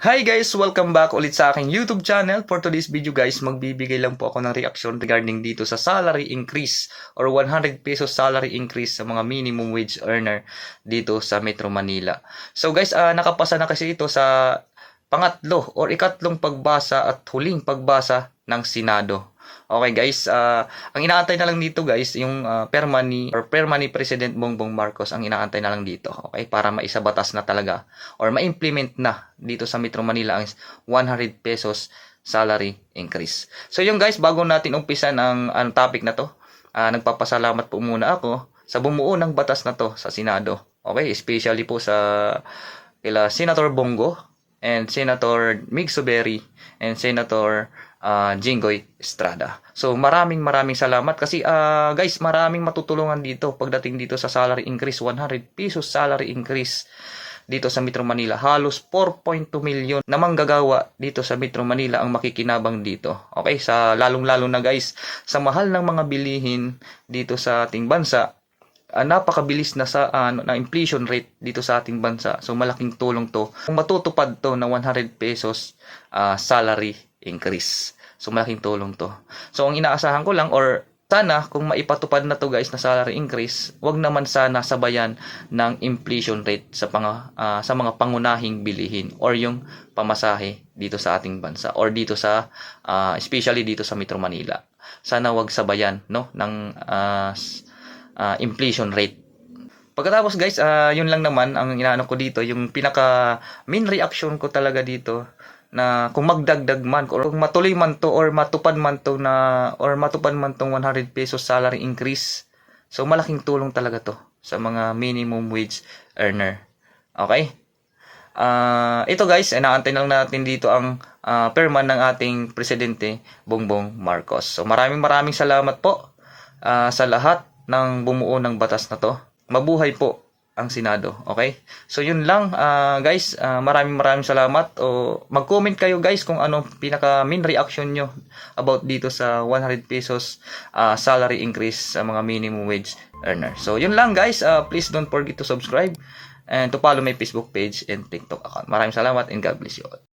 Hi guys! Welcome back ulit sa aking YouTube channel. For today's video guys, magbibigay lang po ako ng reaction regarding dito sa salary increase or 100 pesos salary increase sa mga minimum wage earner dito sa Metro Manila. So guys, ah, nakapasa na kasi ito sa pangatlo or ikatlong pagbasa at huling pagbasa ng Senado. Okay guys, ah, ang inaantay na lang dito guys, yung ah, perma ni or perma ni President Bongbong Marcos ang inaantay na lang dito. Okay, para maisabatas na talaga or ma-implement na dito sa Metro Manila ang 100 pesos salary increase. So yung guys, bago natin umpisan ang, ang topic na to, ah, nagpapasalamat po muna ako sa bumuo ng batas na to sa Senado. Okay, especially po sa kila Senator Bongo and Senator Mig and Senator uh, Jinggoy Estrada. So maraming maraming salamat kasi ah, guys, maraming matutulungan dito pagdating dito sa salary increase 100 pesos salary increase dito sa Metro Manila. Halos 4.2 million na manggagawa dito sa Metro Manila ang makikinabang dito. Okay, sa lalong-lalo na guys, sa mahal ng mga bilihin dito sa ating bansa, ah, napakabilis na sa ano na inflation rate dito sa ating bansa. So malaking tulong to. Kung matutupad to na 100 pesos ah, salary increase. So malaking tulong to. So ang inaasahan ko lang or sana kung maipatupad na to guys na salary increase, wag naman sana sabayan ng inflation rate sa mga ah, sa mga pangunahing bilihin or yung pamasahe dito sa ating bansa or dito sa ah, especially dito sa Metro Manila. Sana wag sabayan no ng s- ah, inflation rate. Pagkatapos guys, ah, yun lang naman ang inaano ko dito, yung pinaka main reaction ko talaga dito na kung magdagdag man or kung matuloy man to or matupad man to na or matupad man tong 100 pesos salary increase. So malaking tulong talaga to sa mga minimum wage earner. Okay? Ah, ito guys, inaantay lang natin dito ang ah, perma ng ating presidente Bongbong Marcos. So maraming maraming salamat po ah, sa lahat ng bumuo ng batas na to. Mabuhay po ang Senado, okay? So yun lang ah, guys, Ah, maraming maraming salamat. O mag-comment kayo guys kung ano pinaka main reaction nyo about dito sa 100 pesos ah, salary increase sa mga minimum wage earner. So yun lang guys, Ah, please don't forget to subscribe and to follow my Facebook page and TikTok account. Maraming salamat and God bless you all.